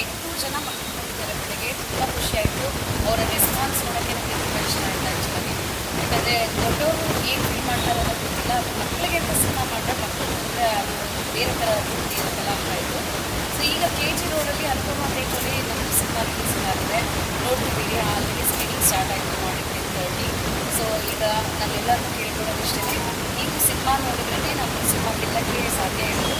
ಎಂಟು ಜನ ಮಕ್ಕಳು ಬಂದಿದ್ದಾರೆ ಬೆಳಗ್ಗೆ. ತುಂಬ ಖುಷಿಯಾಯಿತು. ಅವರ ರೆಸ್ಪಾನ್ಸ್ ನೋಡೋಕ್ಕೆ ನನಗೆ ತುಂಬ ಇಷ್ಟ ಆಯಿತು ಆ್ಯಕ್ಚುಲಾಗಿ ಯಾಕಂದರೆ ದೊಡ್ಡವರು ಏನು ಫೀಲ್ ಮಾಡ್ತಾರೆ ಅನ್ನೋ ಗೊತ್ತಿಲ್ಲ. ಅದು ಮಕ್ಕಳಿಗೆ ಪ್ರಸನ್ನ ಮಾಡಿದ್ರೆ ಮಕ್ಕಳು ಅಂದರೆ ಅದು ಬೇರೆ ಥರ ಅಭಿವೃದ್ಧಿ ಅಂತೆಲ್ಲ ಆಗ್ತಾಯಿತ್ತು ಸೊ ಈಗ ಕೆ ಜಿ ರೋಡಲ್ಲಿ ಅನುಪಮ ಬೇಕಲ್ಲಿ ನಮ್ಮ ಸಿನಿಮಾ ರಿಲೀಸ್ ಆಗಿದೆ ನೋಡ್ತಿದ್ದೀರಿ ಅಲ್ಲಿಗೆ ಸ್ಕ್ರೀನಿಂಗ್ ಸ್ಟಾರ್ಟ್ ಆಯಿತು ಮಾಡಿ ಟೆನ್ ತರ್ಟಿ ಸೊ ಈಗ ನಾನೆಲ್ಲರನ್ನೂ ಕೇಳ್ಕೊಳ್ಳೋದಿಷ್ಟೇ. ನೀವು ಸಿನಿಮಾ ನೋಡಿದ್ರೆ ನಮ್ಮ ಸಿನಿಮಾ ಗೆಲ್ಲಕ್ಕೆ ಸಾಧ್ಯ ಇರೋದು.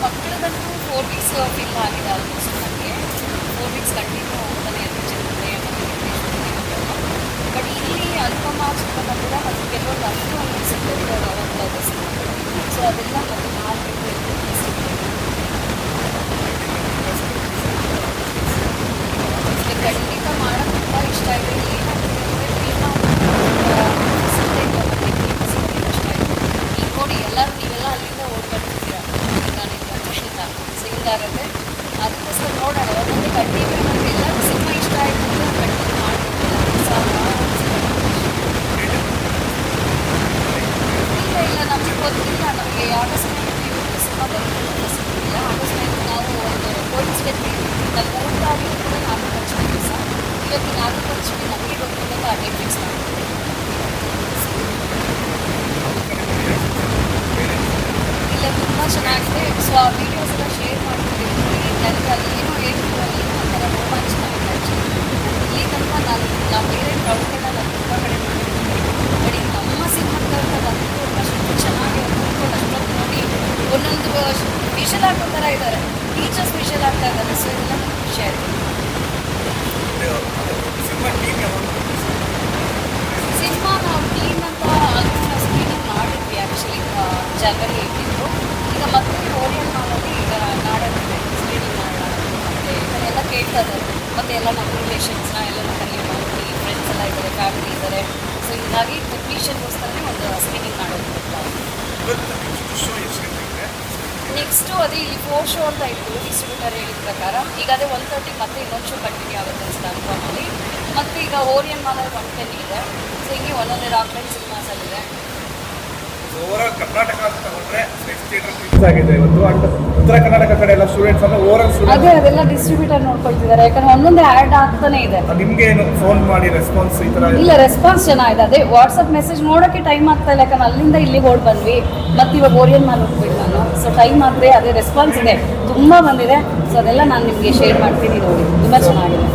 ಇಲ್ಲ ನಾವು ಮಕ್ಕಳದಂತೂ ಫೋರ್ ವೀಕ್ಸ್ ಫಿಲ್ ಆಗಿದೆ ಆಲ್ಮೋಸ್ಟ್ ನಮಗೆ ಫೋರ್ ವೀಕ್ಸ್ ಕಂಟಿನ್ಯೂ ಹೋಗ್ತಾನೆ ಇರುತ್ತೆ ಚಿತ್ರಕಲೆ ಬಟ್ ಇಲ್ಲಿ ಅನುಪಮ ಚಿತ್ರ ಬಂದಿದೆ ಮತ್ತು ಕೆಲವೊಂದು ಅಷ್ಟು ಅನಿಸುತ್ತೆ ಅವತ್ತು ಸೊ ಅದೆಲ್ಲ ಮತ್ತೆ ಮಾಡಬೇಕು ಇದು ಖಂಡಿತ ಮಾಡೋಕ್ಕೆ ತುಂಬ ಇಷ್ಟ ಇದೆ ಏನಾಗ್ತದೆ ಅಂದರೆ ಪ್ರೇಮ ಇಷ್ಟ ಆಯಿತು ಈಗ ನೋಡಿ ಎಲ್ಲರೂ ನೀವೆಲ್ಲ ಅಲ್ಲಿಂದ ಓಡ್ ಬರ್ತಿದ್ದೀರಾ ನಾನಿಂದ ಖುಷಿಯಿಂದ ಸೊ ಹಿಂಗಾಗತ್ತೆ ಅದಕ್ಕೋಸ್ಕರ ನೋಡೋಣ ಒಂದೊಂದೇ ಕಂಟಿನ್ಯೂ ನಮಗೆ ಎಲ್ಲರೂ ಸಿನಿಮಾ ಇಷ್ಟ ಆಯಿತು ಅಂದರೆ ಕಂಟಿನ್ಯೂ ಇಲ್ಲ ಇಲ್ಲ ನಮಗೆ ಗೊತ್ತಿಲ್ಲ ನಮಗೆ ನೈನ್ತ್ ನಾವು ತೋರಿಸ್ಬೇಕು ನಾವು ಕೂಡ ನಾಗಪಂಚಮಿ ದಿವಸ ಇವತ್ತು ನಾಗಪಂಚಮಿ ನಮಗೆ ಗೊತ್ತಿಲ್ಲ ಡೇಟ್ ಫಿಕ್ಸ್ ಇಲ್ಲ ತುಂಬ ಚೆನ್ನಾಗಿದೆ ಸೊ ಆ ವೀಡಿಯೋಸ್ ಎಲ್ಲ ಶೇರ್ ಮಾಡ್ತಿದ್ದೀನಿ ನನಗೆ ಅಲ್ಲಿ ಏನೋ ಹೇಳ್ತಿದ್ರು ಅಲ್ಲಿ ಏನೋ ಒಂಥರ ರೋಮಾಂಚ ಆಗಿದೆ ಆ್ಯಕ್ಚುಲಿ ಇಲ್ಲಿ ತನಕ ನಾನು ನಾವು ಬೇರೆ ಕ್ರೌಡ್ಗಳನ್ನ ನಾನು ತುಂಬ ಕಡೆ ಮಾಡಿದ್ದೀನಿ ಬಟ್ ಈಗ ನಮ್ಮ ಸಿನಿಮಾದ ಬಂದು ಅಷ್ಟು ಚೆನ್ನಾಗಿ ಅಂದ್ಕೊಂಡು ಅಷ್ಟೊತ್ತು ನೋಡಿ ಒಂದೊಂದು ವಿಷಲ್ ಹಾಕೋ ಥರ ಇದ್ದಾರೆ ಟೀಚರ್ಸ್ ಸ್ಪೆಷಲ್ ಆಗ್ತಾ ಇದ್ದಾರೆ ಸೊ ಇದೆಲ್ಲ ಶೇರ್ ಸಿನಿಮಾ ನಾವು ಟೀಮ್ ಅಂತ ಸ್ಕ್ರೀನಿಂಗ್ ಮಾಡಿದ್ವಿ ಆ್ಯಕ್ಚುಲಿ ಜನವರಿ ಏಯ್ಟಿಂದು ಈಗ ಮತ್ತೆ ಓರಿಯನ್ ಮಾಡಲ್ಲಿ ಈಗ ನಾಡಲ್ಲಿದೆ ಸ್ಕ್ರೀನಿಂಗ್ ಮಾಡೋಣ ಮತ್ತೆ ಎಲ್ಲ ಕೇಳ್ತಾ ಇದ್ದಾರೆ. ಮತ್ತು ಎಲ್ಲ ನಮ್ಮ ರಿಲೇಷನ್ಸ್ನ ಎಲ್ಲ ಕಲಿ ಮಾಡಿ ಫ್ರೆಂಡ್ಸ್ ಎಲ್ಲ ಇದ್ದಾರೆ ಫ್ಯಾಮಿಲಿ ಇದ್ದಾರೆ. ಸೊ ಹೀಗಾಗಿ ಟೆಕ್ನಿಷಿಯನ್ಗೋಸ್ಕರನೇ ಒಂದು ಸ್ಕ್ರೀನಿಂಗ್ ಮಾಡೋದು ನೆಕ್ಸ್ಟ್ ಶೋ ಎಷ್ಟು ಗಂಟೆಗೆ ನೆಕ್ಸ್ಟು ಅದೇ ಇಲ್ಲಿ ಫೋರ್ ಶೋ ಅಂತ ಇತ್ತು ಡಿಸ್ಟ್ರಿಬ್ಯೂಟರ್ ಹೇಳಿದ ಪ್ರಕಾರ. ಈಗ ಅದೇ ಒನ್ ತರ್ಟಿ ಮತ್ತೆ ಇನ್ನೊಂದು ಶೋ ಕಂಟಿನ್ಯೂ ಆಗುತ್ತೆ ಅಂತ ಅನ್ಕೊಂಬಲ್ಲಿ ಮತ್ತು ಈಗ ಓರಿಯನ್ ಮಾಲಲ್ಲಿ ಒನ್ ಟೆನ್ ಇದೆ. ಸೊ ಹಿಂಗೆ ಒಂದೊಂದೇ ರಾಕ್ಲೈನ್ ಸಿನಿಮಾಸಲ್ಲಿದೆ ಓವರಾಲ್ ಕರ್ನಾಟಕ ಅಂತ ತಗೊಂಡ್ರೆ ಸಿಕ್ಸ್ ಆಗಿದೆ ಇವತ್ತು. ಅಂಡ್ ಉತ್ತರ ಕರ್ನಾಟಕ ಕಡೆ ಎಲ್ಲ ಸ್ಟೂಡೆಂಟ್ಸ್ ಅಂದ್ರೆ ಓವರಾಲ್ ಅದೇ ಅದೆಲ್ಲ ಡಿಸ್ಟ್ರಿಬ್ಯೂಟರ್ ನೋಡ್ಕೊಳ್ತಿದ್ದಾರೆ. ಯಾಕಂದ್ರೆ ಒಂದೊಂದೇ ಆ್ಯಡ್ ಆಗ್ತಾನೆ ಇದೆ. ನಿಮ್ಗೆ ಏನು ಫೋನ್ ಮಾಡಿ ರೆಸ್ಪಾನ್ಸ್ ಈ ತರ ಇಲ್ಲ ರೆಸ್ಪಾನ್ಸ್ ಚೆನ್ನಾಗಿದೆ ಅದೇ ವಾಟ್ಸಪ್ ಮೆಸೇಜ್ ನೋಡೋಕೆ ಟೈಮ್ ಆಗ್ತಾ ಇಲ್ಲ. ಯಾಕಂದ್ರೆ ಅಲ್ಲಿಂದ ಇಲ್ಲಿಗೆ ಓಡ್ ಬಂದ್ವಿ. ಮತ್ತೆ ಇವಾಗ ಓರಿಯನ್ ಮಾಡಿ ಹೋಗ್ಬೇಕು ನಾನು. ಸೊ ಟೈಮ್ ಆದರೆ ಅದೇ ರೆಸ್ಪಾನ್ಸ್ ಇದೆ. ತುಂಬ ಬಂದಿದೆ. ಸೊ ಅದೆಲ್ಲ ನಾನು ನಿಮಗೆ ಶೇರ್ ಮಾಡ್ತೀನಿ ನೋಡಿ. ತುಂಬ ಚೆನ್ನಾಗಿದೆ.